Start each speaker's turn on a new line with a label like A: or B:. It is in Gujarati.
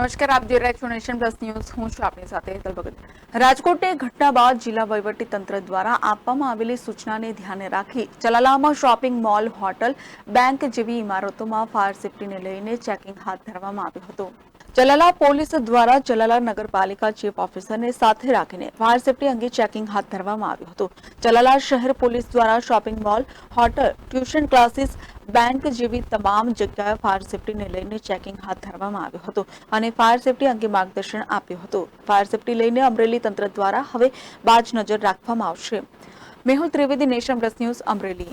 A: નમસ્કાર, આપ જોઈ રહ્યા પ્લસ ન્યૂઝ. હું છું આપની સાથે હેતલ ભગત. રાજકોટની ઘટના બાદ જિલ્લા વહીવટી તંત્ર દ્વારા આપવામાં આવેલી સૂચનાને ધ્યાને રાખી ચલાલામાં શોપિંગ મોલ, હોટલ, બેંક જેવી ઇમારતોમાં ફાયર સેફટીને લઈને ચેકિંગ હાથ ધરવામાં આવ્યું હતું. ચલાલા પોલીસ દ્વારા ચલાલા નગરપાલિકા ચીફ ઓફિસરને સાથે રાખીને ફાયર સેફટી અંગે ચેકિંગ હાથ ધરવામાં આવ્યું હતું. ચલાલા શહેર પોલીસ દ્વારા shopping mall, hotel, tuition classes, bank જેવી તમામ જગ્યાએ ફાયર સેફટીને લઈને ચેકિંગ હાથ ધરવામાં આવ્યું હતું અને ફાયર સેફટી અંગે માર્ગદર્શન આપ્યું હતું. ફાયર સેફટી લઈને અમરેલી તંત્ર દ્વારા હવે બાજ નજર રાખવામાં આવશે. Mehul Trivedi, nation plus news, Amreli.